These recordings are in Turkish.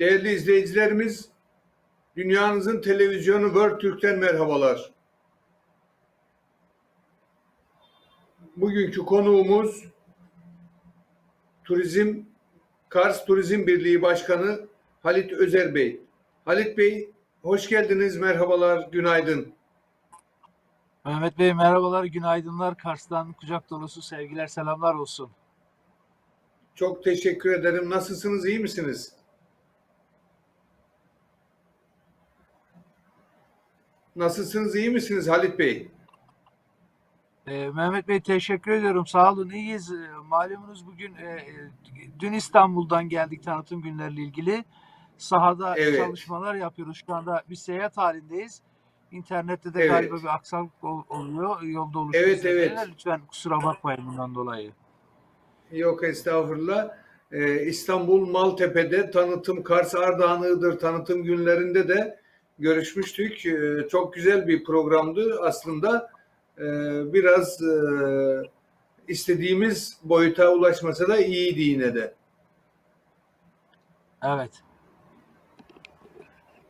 Değerli izleyicilerimiz, dünyanızın televizyonu World Türk'ten merhabalar. Bugünkü konuğumuz Turizm Kars Turizm Birliği Başkanı Halit Özer Bey. Halit Bey, hoş geldiniz, merhabalar, günaydın. Mehmet Bey merhabalar, günaydınlar. Kars'tan kucak dolusu sevgiler, selamlar olsun. Çok teşekkür ederim. Nasılsınız, iyi misiniz? Nasılsınız, iyi misiniz Halit Bey? Ee, Mehmet Bey teşekkür ediyorum. Sağ olun, iyiyiz. Ee, malumunuz bugün e, e, dün İstanbul'dan geldik tanıtım günleriyle ilgili. Sahada Evet. çalışmalar yapıyoruz. Şu anda bir seyahat halindeyiz. İnternette de Evet. galiba bir aksaklık ol- oluyor. Yolda oluşuyor. Evet, evet. Lütfen kusura bakmayın bundan dolayı. Yok estağfurullah. Ee, İstanbul Maltepe'de tanıtım, Kars Ardahan Iğdır tanıtım günlerinde de görüşmüştük. Ee, çok güzel bir programdı aslında. Ee, biraz e, istediğimiz boyuta ulaşmasa da iyiydi yine de. Evet.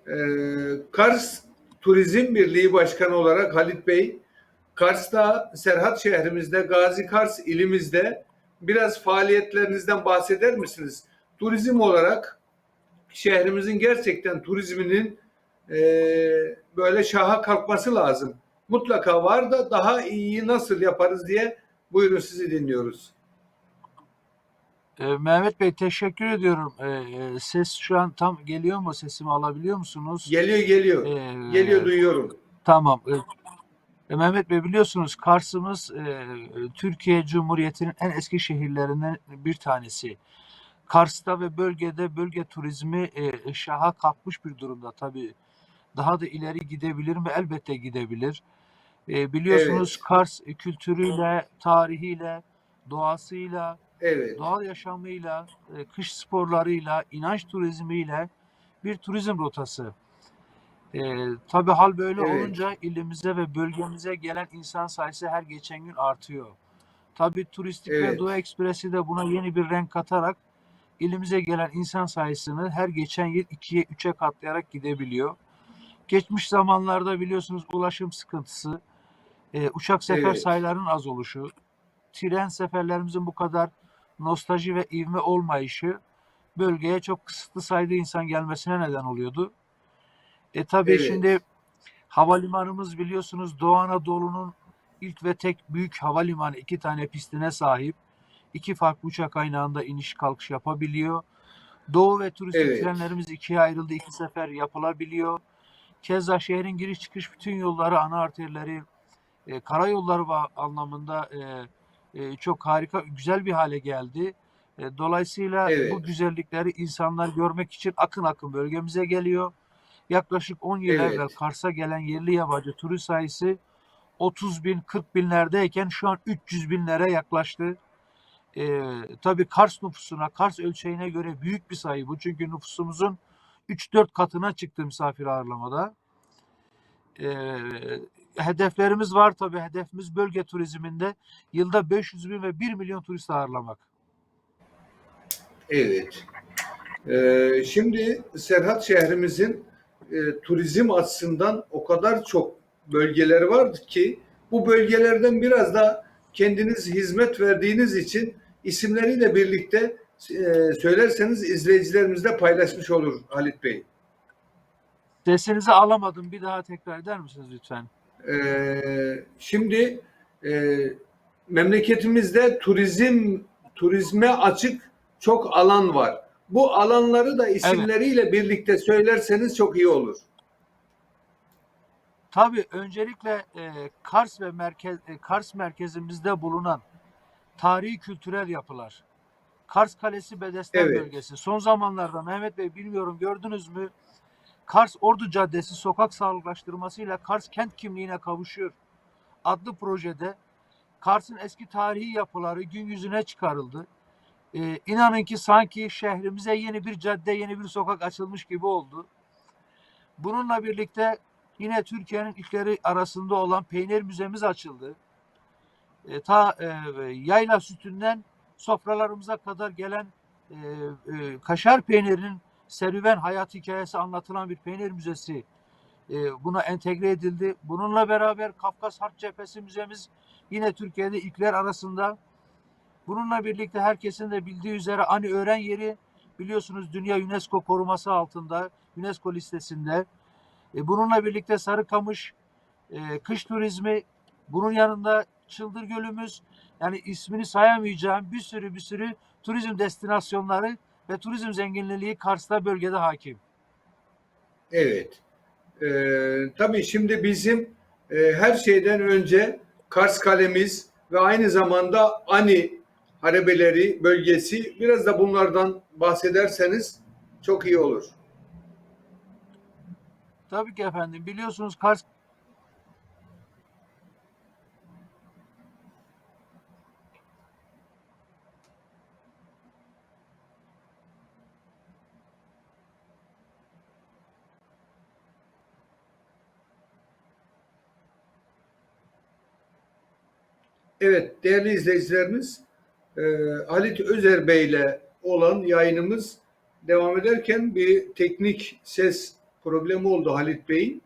Ee, Kars Turizm Birliği Başkanı olarak Halit Bey, Kars'ta, Serhat şehrimizde, Gazi Kars ilimizde biraz faaliyetlerinizden bahseder misiniz? Turizm olarak şehrimizin gerçekten turizminin e, böyle şaha kalkması lazım. Mutlaka var da daha iyi nasıl yaparız diye buyurun sizi dinliyoruz. Ee, Mehmet Bey teşekkür ediyorum. Ee, e, ses şu an tam geliyor mu? Sesimi alabiliyor musunuz? Geliyor geliyor. Ee, Geliyor duyuyorum. Tamam. E, Mehmet Bey biliyorsunuz Kars'ımız e, Türkiye Cumhuriyeti'nin en eski şehirlerinden bir tanesi. Kars'ta ve bölgede bölge turizmi e, şaha kalkmış bir durumda tabii. Daha da ileri gidebilir mi? Elbette gidebilir. E, biliyorsunuz Evet. Kars e, kültürüyle, tarihiyle, doğasıyla, Evet. doğal yaşamıyla, e, kış sporlarıyla, inanç turizmiyle bir turizm rotası. E, tabii hal böyle Evet. olunca ilimize ve bölgemize gelen insan sayısı her geçen gün artıyor. Tabii turistik ve Evet. Doğu Ekspresi de buna yeni bir renk katarak ilimize gelen insan sayısını her geçen yıl ikiye üçe katlayarak gidebiliyor. Geçmiş zamanlarda biliyorsunuz ulaşım sıkıntısı, e, uçak sefer Evet. sayılarının az oluşu, tren seferlerimizin bu kadar nostalji ve ivme olmayışı bölgeye çok kısıtlı sayıda insan gelmesine neden oluyordu. E tabii Evet. şimdi havalimanımız biliyorsunuz Doğu Anadolu'nun ilk ve tek büyük havalimanı iki tane pistine sahip. İki farklı uçak kaynağında iniş kalkış yapabiliyor. Doğu ve turistik Evet. trenlerimiz ikiye ayrıldı. iki sefer yapılabiliyor. Keza şehrin giriş çıkış bütün yolları, ana arterleri, e, karayolları anlamında e, e, çok harika, güzel bir hale geldi. E, dolayısıyla Evet. bu güzellikleri insanlar görmek için akın akın bölgemize geliyor. Yaklaşık 10 yıl Evet. evvel Kars'a gelen yerli yabancı turist sayısı 30 bin, 40 binlerdeyken şu an 300 binlere yaklaştı. Ee, tabii Kars nüfusuna, Kars ölçeğine göre büyük bir sayı bu. Çünkü nüfusumuzun 3-4 katına çıktı misafir ağırlamada. Ee, hedeflerimiz var tabii. Hedefimiz bölge turizminde yılda 500 bin ve 1 milyon turist ağırlamak. Evet. Ee, şimdi Serhat şehrimizin e, turizm açısından o kadar çok bölgeleri vardı ki bu bölgelerden biraz da kendiniz hizmet verdiğiniz için isimleriyle birlikte e, söylerseniz izleyicilerimizle paylaşmış olur Halit Bey. Sesinizi alamadım. Bir daha tekrar eder misiniz lütfen? Ee, şimdi e, memleketimizde turizm turizme açık çok alan var. Bu alanları da isimleriyle birlikte söylerseniz çok iyi olur. Tabii öncelikle e, Kars ve merkez e, Kars merkezimizde bulunan tarihi kültürel yapılar. Kars Kalesi Bedesten Evet. bölgesi. Son zamanlarda Mehmet Bey bilmiyorum gördünüz mü? Kars Ordu Caddesi sokak sağlıklaştırmasıyla Kars kent kimliğine kavuşuyor. Adlı projede Kars'ın eski tarihi yapıları gün yüzüne çıkarıldı. Ee, inanın ki sanki şehrimize yeni bir cadde, yeni bir sokak açılmış gibi oldu. Bununla birlikte yine Türkiye'nin ilkleri arasında olan peynir müzemiz açıldı. E, ta e, yayla sütünden sofralarımıza kadar gelen e, e, kaşar peynirinin serüven hayat hikayesi anlatılan bir peynir müzesi e, buna entegre edildi. Bununla beraber Kafkas Harp Cephesi Müzemiz yine Türkiye'de ilkler arasında. Bununla birlikte herkesin de bildiği üzere Ani Öğren Yeri biliyorsunuz Dünya UNESCO koruması altında, UNESCO listesinde. E, bununla birlikte Sarıkamış, e, kış turizmi, bunun yanında Çıldır Gölümüz, yani ismini sayamayacağım bir sürü bir sürü turizm destinasyonları ve turizm zenginliği Kars'ta bölgede hakim. Evet. Ee, tabii şimdi bizim e, her şeyden önce Kars Kalemiz ve aynı zamanda Ani Harebeleri bölgesi biraz da bunlardan bahsederseniz çok iyi olur. Tabii ki efendim biliyorsunuz Kars Evet değerli izleyicilerimiz e, Halit Özer Bey ile olan yayınımız devam ederken bir teknik ses problemi oldu Halit Bey'in.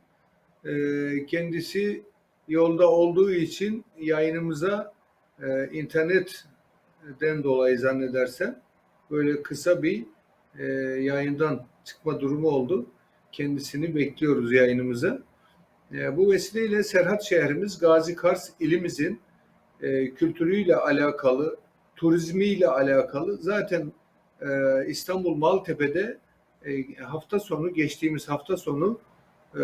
E, kendisi yolda olduğu için yayınımıza e, internetten dolayı zannedersem böyle kısa bir e, yayından çıkma durumu oldu. Kendisini bekliyoruz yayınımıza. E, bu vesileyle Serhat şehrimiz Gazi Kars ilimizin e, kültürüyle alakalı, turizmiyle alakalı zaten e, İstanbul Maltepe'de e, hafta sonu geçtiğimiz hafta sonu e,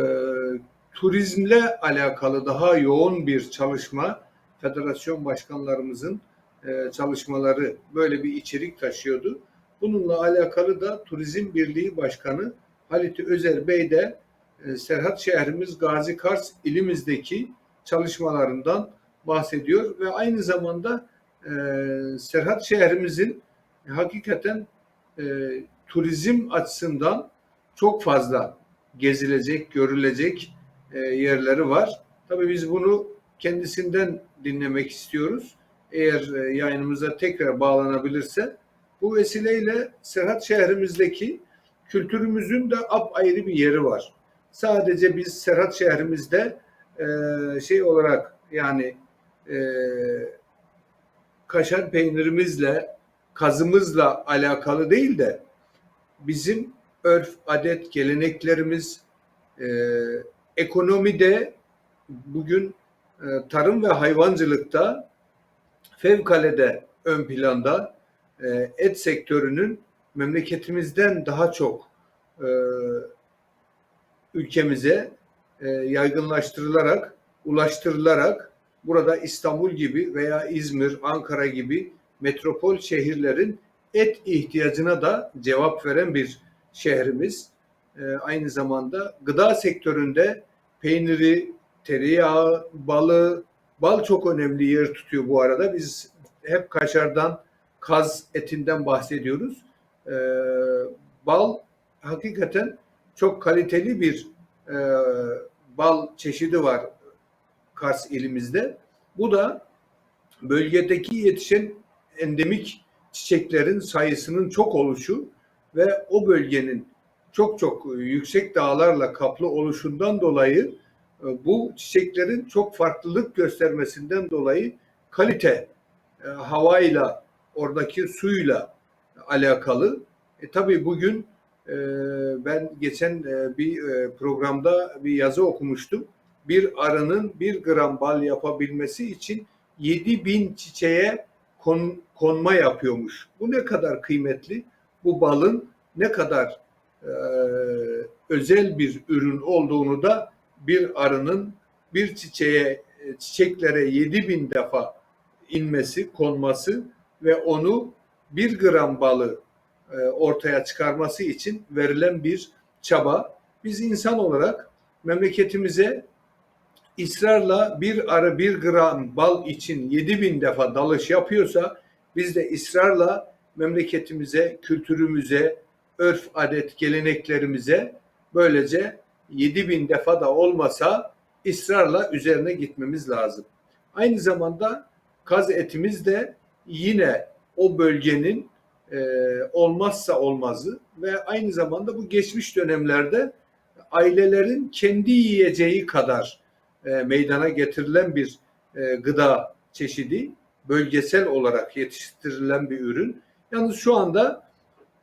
turizmle alakalı daha yoğun bir çalışma federasyon başkanlarımızın e, çalışmaları böyle bir içerik taşıyordu. Bununla alakalı da Turizm Birliği Başkanı Halit Özer Bey de e, Serhat şehrimiz Gazi Kars ilimizdeki çalışmalarından bahsediyor ve aynı zamanda e, Serhat şehrimizin hakikaten e, turizm açısından çok fazla gezilecek, görülecek e, yerleri var. Tabii biz bunu kendisinden dinlemek istiyoruz. Eğer e, yayınımıza tekrar bağlanabilirse bu vesileyle Serhat şehrimizdeki kültürümüzün de apayrı bir yeri var. Sadece biz Serhat şehrimizde e, şey olarak yani e, kaşar peynirimizle, kazımızla alakalı değil de bizim örf, adet, geleneklerimiz, e, ekonomide bugün e, tarım ve hayvancılıkta fevkalede ön planda e, et sektörünün memleketimizden daha çok e, ülkemize e, yaygınlaştırılarak, ulaştırılarak burada İstanbul gibi veya İzmir, Ankara gibi metropol şehirlerin et ihtiyacına da cevap veren bir şehrimiz. Ee, aynı zamanda gıda sektöründe peyniri, tereyağı, balı, bal çok önemli yer tutuyor bu arada. Biz hep kaşardan, kaz etinden bahsediyoruz. Ee, bal hakikaten çok kaliteli bir e, bal çeşidi var Kars ilimizde. Bu da bölgedeki yetişen endemik çiçeklerin sayısının çok oluşu ve o bölgenin çok çok yüksek dağlarla kaplı oluşundan dolayı e, bu çiçeklerin çok farklılık göstermesinden dolayı kalite e, havayla oradaki suyla alakalı. E, tabii bugün e, ben geçen e, bir e, programda bir yazı okumuştum bir arının bir gram bal yapabilmesi için 7000 çiçeğe kon, konma yapıyormuş. Bu ne kadar kıymetli? Bu balın ne kadar e, özel bir ürün olduğunu da bir arının bir çiçeğe çiçeklere 7000 defa inmesi, konması ve onu bir gram balı e, ortaya çıkarması için verilen bir çaba. Biz insan olarak memleketimize ısrarla bir arı bir gram bal için 7000 defa dalış yapıyorsa biz de ısrarla memleketimize, kültürümüze, örf, adet, geleneklerimize böylece 7000 defa da olmasa ısrarla üzerine gitmemiz lazım. Aynı zamanda kaz etimiz de yine o bölgenin e, olmazsa olmazı ve aynı zamanda bu geçmiş dönemlerde ailelerin kendi yiyeceği kadar e, meydana getirilen bir e, gıda çeşidi, bölgesel olarak yetiştirilen bir ürün. Yalnız şu anda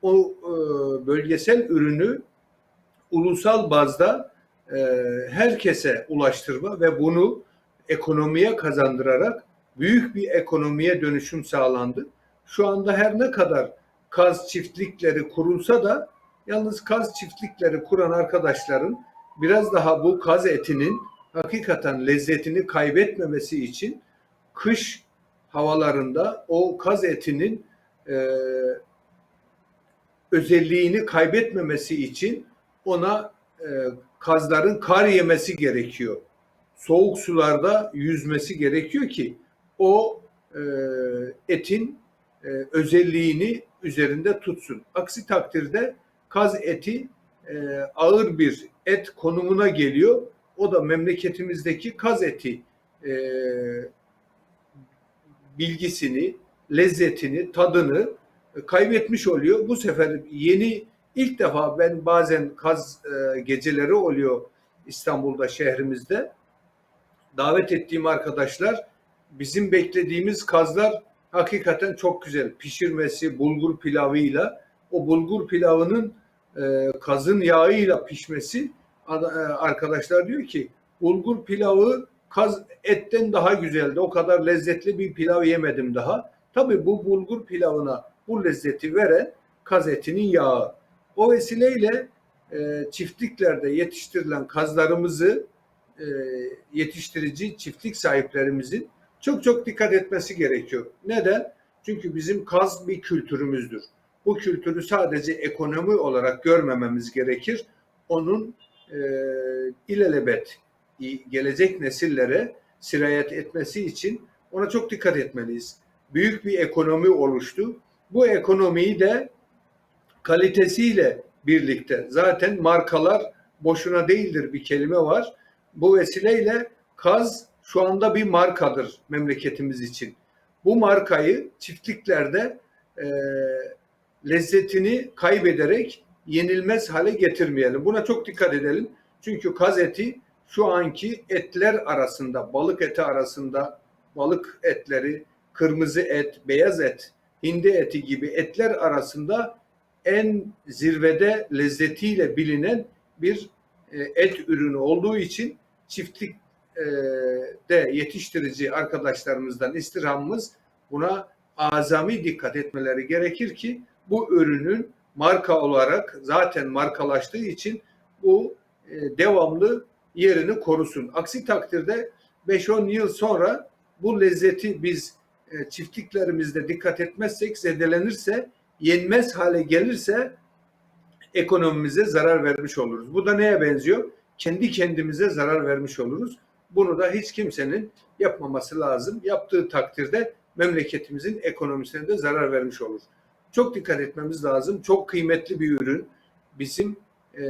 o e, bölgesel ürünü ulusal bazda herkese ulaştırma ve bunu ekonomiye kazandırarak büyük bir ekonomiye dönüşüm sağlandı. Şu anda her ne kadar kaz çiftlikleri kurulsa da yalnız kaz çiftlikleri kuran arkadaşların biraz daha bu kaz etinin hakikaten lezzetini kaybetmemesi için kış havalarında o kaz etinin e, özelliğini kaybetmemesi için ona e, kazların kar yemesi gerekiyor. Soğuk sularda yüzmesi gerekiyor ki o e, etin e, özelliğini üzerinde tutsun. Aksi takdirde kaz eti e, ağır bir et konumuna geliyor. O da memleketimizdeki kaz eti e, bilgisini, lezzetini, tadını e, kaybetmiş oluyor. Bu sefer yeni ilk defa ben bazen kaz e, geceleri oluyor İstanbul'da şehrimizde. Davet ettiğim arkadaşlar bizim beklediğimiz kazlar hakikaten çok güzel. Pişirmesi bulgur pilavıyla o bulgur pilavının e, kazın yağıyla pişmesi arkadaşlar diyor ki bulgur pilavı kaz etten daha güzeldi. O kadar lezzetli bir pilav yemedim daha. Tabii bu bulgur pilavına bu lezzeti veren kaz etinin yağı. O vesileyle e, çiftliklerde yetiştirilen kazlarımızı e, yetiştirici çiftlik sahiplerimizin çok çok dikkat etmesi gerekiyor. Neden? Çünkü bizim kaz bir kültürümüzdür. Bu kültürü sadece ekonomi olarak görmememiz gerekir. Onun e, ilelebet gelecek nesillere sirayet etmesi için ona çok dikkat etmeliyiz. Büyük bir ekonomi oluştu. Bu ekonomiyi de kalitesiyle birlikte zaten markalar boşuna değildir bir kelime var. Bu vesileyle Kaz şu anda bir markadır memleketimiz için. Bu markayı çiftliklerde e, lezzetini kaybederek yenilmez hale getirmeyelim. Buna çok dikkat edelim. Çünkü kaz eti şu anki etler arasında, balık eti arasında, balık etleri, kırmızı et, beyaz et, hindi eti gibi etler arasında en zirvede lezzetiyle bilinen bir e, et ürünü olduğu için çiftlik e, de yetiştirici arkadaşlarımızdan istirhamımız buna azami dikkat etmeleri gerekir ki bu ürünün marka olarak zaten markalaştığı için bu e, devamlı yerini korusun. Aksi takdirde 5-10 yıl sonra bu lezzeti biz e, çiftliklerimizde dikkat etmezsek zedelenirse yenmez hale gelirse ekonomimize zarar vermiş oluruz. Bu da neye benziyor? Kendi kendimize zarar vermiş oluruz. Bunu da hiç kimsenin yapmaması lazım. Yaptığı takdirde memleketimizin ekonomisine de zarar vermiş olur. Çok dikkat etmemiz lazım. Çok kıymetli bir ürün. Bizim e,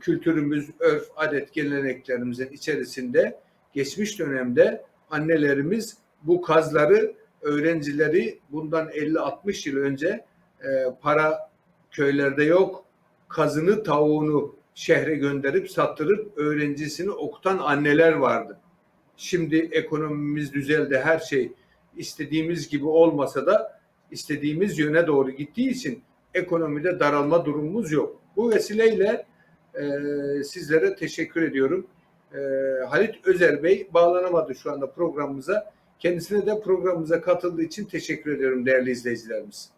kültürümüz, örf, adet, geleneklerimizin içerisinde geçmiş dönemde annelerimiz bu kazları öğrencileri bundan 50-60 yıl önce e, para köylerde yok. Kazını, tavuğunu şehre gönderip sattırıp öğrencisini okutan anneler vardı. Şimdi ekonomimiz düzeldi, her şey istediğimiz gibi olmasa da istediğimiz yöne doğru gittiği için ekonomide daralma durumumuz yok. Bu vesileyle e, sizlere teşekkür ediyorum. E, Halit Özer Bey bağlanamadı şu anda programımıza. Kendisine de programımıza katıldığı için teşekkür ediyorum değerli izleyicilerimiz.